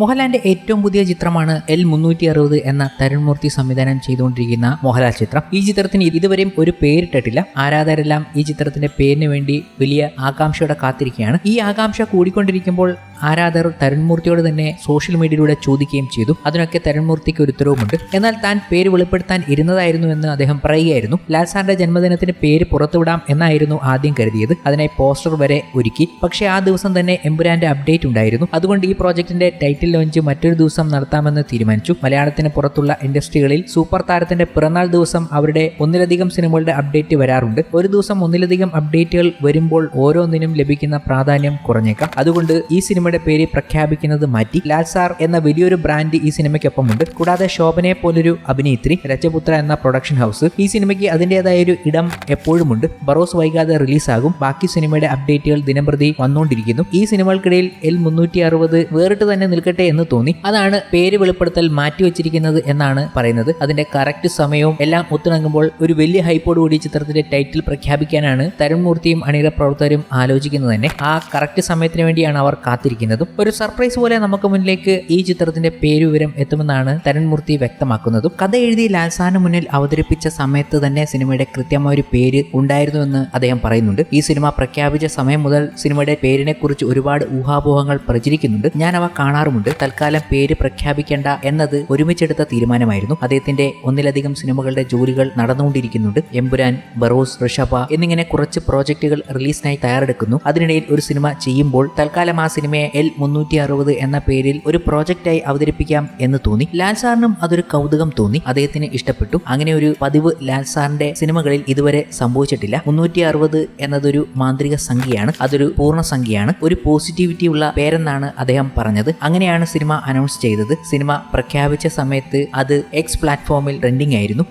മോഹൻലാലിന്റെ ഏറ്റവും പുതിയ ചിത്രമാണ് എൽ മുന്നൂറ്റി അറുപത് എന്ന തരുൺമൂർത്തി സംവിധാനം ചെയ്തുകൊണ്ടിരിക്കുന്ന മോഹൻലാൽ ചിത്രം. ഈ ചിത്രത്തിന് ഇതുവരെയും ഒരു പേരിട്ടിട്ടില്ല. ആരാധകരെല്ലാം ഈ ചിത്രത്തിന്റെ പേരിന് വേണ്ടി വലിയ ആകാംക്ഷയോടെ കാത്തിരിക്കുകയാണ്. ഈ ആകാംക്ഷ കൂടിക്കൊണ്ടിരിക്കുമ്പോൾ ആരാധകർ തരുൺമൂർത്തിയോട് തന്നെ സോഷ്യൽ മീഡിയയിലൂടെ ചോദിക്കുകയും ചെയ്തു. അതിനൊക്കെ തരുൺമൂർത്തിക്ക് ഒരു ഉത്തരവുമുണ്ട്. എന്നാൽ താൻ പേര് വെളിപ്പെടുത്താൻ ഇരുന്നതായിരുന്നു എന്ന് അദ്ദേഹം പറയുകയായിരുന്നു. ലാൽ സാറിന്റെ ജന്മദിനത്തിന് പേര് പുറത്തുവിടാം എന്നായിരുന്നു ആദ്യം കരുതിയത്. അതിനായി പോസ്റ്റർ വരെ ഒരുക്കി. പക്ഷേ ആ ദിവസം തന്നെ എമ്പുരാന്റെ അപ്ഡേറ്റ് ഉണ്ടായിരുന്നു. അതുകൊണ്ട് ഈ പ്രോജക്റ്റിന്റെ ടൈറ്റിൽ ലോഞ്ച് മറ്റൊരു ദിവസം നടത്താമെന്ന് തീരുമാനിച്ചു. മലയാളത്തിന് പുറത്തുള്ള ഇൻഡസ്ട്രികളിൽ സൂപ്പർ താരത്തിന്റെ പിറന്നാൾ ദിവസം അവരുടെ ഒന്നിലധികം സിനിമകളുടെ അപ്ഡേറ്റ് വരാറുണ്ട്. ഒരു ദിവസം ഒന്നിലധികം അപ്ഡേറ്റുകൾ വരുമ്പോൾ ഓരോന്നിനും ലഭിക്കുന്ന പ്രാധാന്യം കുറഞ്ഞേക്കാം. അതുകൊണ്ട് ഈ സിനിമയുടെ പേര് പ്രഖ്യാപിക്കുന്നത് മാറ്റി. ലാൽ സാർ എന്ന വലിയൊരു ബ്രാൻഡ് ഈ സിനിമയ്ക്കൊപ്പമുണ്ട്. കൂടാതെ ശോഭനയെ പോലൊരു അഭിനേത്രി രജപുത്ര എന്ന പ്രൊഡക്ഷൻ ഹൗസ്. ഈ സിനിമയ്ക്ക് അതിന്റെതായ ഒരു ഇടം എപ്പോഴുമുണ്ട്. ബറോസ് വൈകാതെ റിലീസാകും. ബാക്കി സിനിമയുടെ അപ്ഡേറ്റുകൾ ദിനംപ്രതി വന്നുകൊണ്ടിരിക്കുന്നു. ഈ സിനിമകൾക്കിടയിൽ എൽ മുന്നൂറ്റി അറുപത് വേറിട്ട് തന്നെ നിൽക്കട്ടെ എന്ന് തോന്നി. അതാണ് പേര് വെളിപ്പെടുത്തൽ മാറ്റിവെച്ചിരിക്കുന്നത് എന്നാണ് പറയുന്നത്. അതിന്റെ കറക്റ്റ് സമയവും എല്ലാം ഒത്തിണങ്ങുമ്പോൾ ഒരു വലിയ ഹൈപ്പോടുകൂടി ചിത്രത്തിന്റെ ടൈറ്റിൽ പ്രഖ്യാപിക്കാനാണ് തരുൺമൂർത്തിയും അണിയറ പ്രവർത്തകരും ആലോചിക്കുന്നത് തന്നെ. ആ കറക്റ്റ് സമയത്തിന് വേണ്ടിയാണ് അവർ കാത്തിരിക്കുന്നതും. ഒരു സർപ്രൈസ് പോലെ നമുക്ക് മുന്നിലേക്ക് ഈ ചിത്രത്തിന്റെ പേരുവിവരം എത്തുമെന്നാണ് തരുൺമൂർത്തി വ്യക്തമാക്കുന്നതും. കഥ എഴുതി ലാൽസാന് മുന്നിൽ അവതരിപ്പിച്ച സമയത്ത് തന്നെ സിനിമയുടെ കൃത്യമായ ഒരു പേര് ഉണ്ടായിരുന്നുവെന്ന് അദ്ദേഹം പറയുന്നുണ്ട്. ഈ സിനിമ പ്രഖ്യാപിച്ച സമയം മുതൽ സിനിമയുടെ പേരിനെ കുറിച്ച് ഒരുപാട് ഊഹാപോഹങ്ങൾ പ്രചരിക്കുന്നുണ്ട്. ഞാൻ അവ കാണാറുമുണ്ട്. തൽക്കാലം പേര് പ്രഖ്യാപിക്കേണ്ട എന്നത് ഒരുമിച്ചെടുത്ത തീരുമാനമായിരുന്നു. അദ്ദേഹത്തിന്റെ ഒന്നിലധികം സിനിമകളുടെ ജോലികൾ നടന്നുകൊണ്ടിരിക്കുന്നുണ്ട്. എമ്പുരാൻ ബറോസ് ഋഷഭ എന്നിങ്ങനെ കുറച്ച് പ്രോജക്റ്റുകൾ റിലീസിനായി തയ്യാറെടുക്കുന്നു. അതിനിടയിൽ ഒരു സിനിമ ചെയ്യുമ്പോൾ തൽക്കാലം ആ സിനിമയെ എൽ മുന്നൂറ്റി അറുപത് എന്ന പേരിൽ ഒരു പ്രോജക്റ്റായി അവതരിപ്പിക്കാം എന്ന് തോന്നി. ലാൽ സാറിനും അതൊരു കൗതുകം തോന്നി. അദ്ദേഹത്തിന് ഇഷ്ടപ്പെട്ടു. അങ്ങനെ ഒരു പതിവ് ലാൽ സാറിന്റെ സിനിമകളിൽ ഇതുവരെ സംഭവിച്ചിട്ടില്ല. മുന്നൂറ്റി അറുപത് എന്നതൊരു മാന്ത്രിക സംഖ്യയാണ്. അതൊരു പൂർണ സംഖ്യയാണ്. ഒരു പോസിറ്റിവിറ്റി ഉള്ള പേരെന്നാണ് അദ്ദേഹം പറഞ്ഞത്. അങ്ങനെയാണ് സിനിമ അനൗൺസ് ചെയ്തത്? സിനിമ പ്രഖ്യാപിച്ച സമയത്ത് അത് എക്സ് പ്ലാറ്റ്ഫോമിൽ ട്രെൻഡിംഗ് ആയിരുന്നു.